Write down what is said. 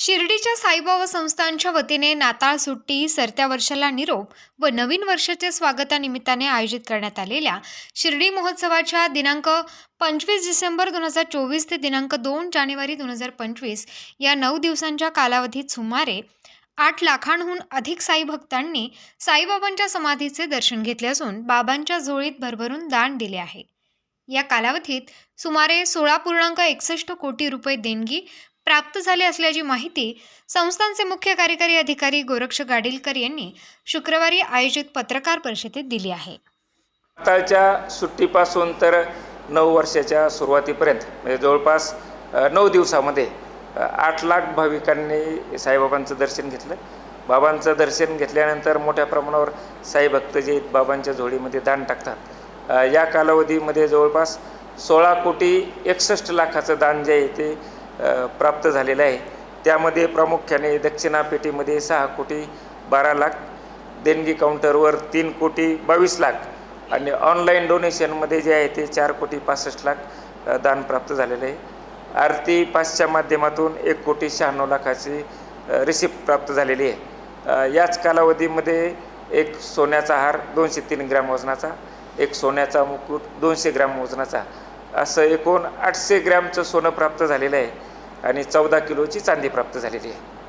शिर्डीच्या साईबाबा संस्थांच्या वतीने नाताळ सुट्टी सरत्या वर्षाला निरोप व नवीन वर्षाच्या स्वागतानिमित्ताने आयोजित करण्यात आलेल्या शिर्डी महोत्सवाच्या दिनांक पंचवीस डिसेंबर दोन हजार चोवीस ते दिनांक दोन जानेवारी दोन हजार पंचवीस या नऊ दिवसांच्या कालावधीत सुमारे आठ लाखांहून अधिक साई भक्तांनी साईबाबांच्या समाधीचे दर्शन घेतले असून बाबांच्या झोळीत भरभरून दान दिले आहे. या कालावधीत सुमारे सोळा पूर्णांक एकसष्ट कोटी रुपये देणगी प्राप्त झाले असल्याची माहिती संस्थांचे मुख्य कार्यकारी अधिकारी गोरक्ष गाडीलकर यांनी शुक्रवारी आयोजित पत्रकार परिषदेत दिली आहे. आताच्या सुट्टीपासून तर नऊ वर्षाच्या सुरुवातीपर्यंत म्हणजे जवळपास नऊ दिवसामध्ये आठ लाख भाविकांनी साईबाबांचं दर्शन घेतलं. बाबांचं दर्शन घेतल्यानंतर मोठ्या प्रमाणावर साई भक्त जे बाबांच्या झोळीमध्ये दान टाकतात. या कालावधीमध्ये जवळपास सोळा कोटी एकसष्ट लाखाचं दान जे आहे ते प्राप्त झालेलं आहे. त्यामध्ये प्रामुख्याने दक्षिणा पेटीमध्ये सहा कोटी बारा लाख देणगी काउंटरवर तीन कोटी बावीस लाख आणि ऑनलाईन डोनेशनमध्ये जे आहे ते चार कोटी पासष्ट लाख दान प्राप्त झालेलं आहे. आरती पासच्या माध्यमातून एक कोटी शहाण्णव लाखाची रिसिप्ट प्राप्त झालेली आहे. याच कालावधीमध्ये एक सोन्याचा हार दोनशे तीन ग्रॅम वजनाचा एक सोन्याचा मुकुट दोनशे ग्रॅम वजनाचा असं एकूण आठशे ग्रॅमचं सोनं प्राप्त झालेलं आहे. आणि चौदा किलोची चांदी प्राप्त झालेली आहे.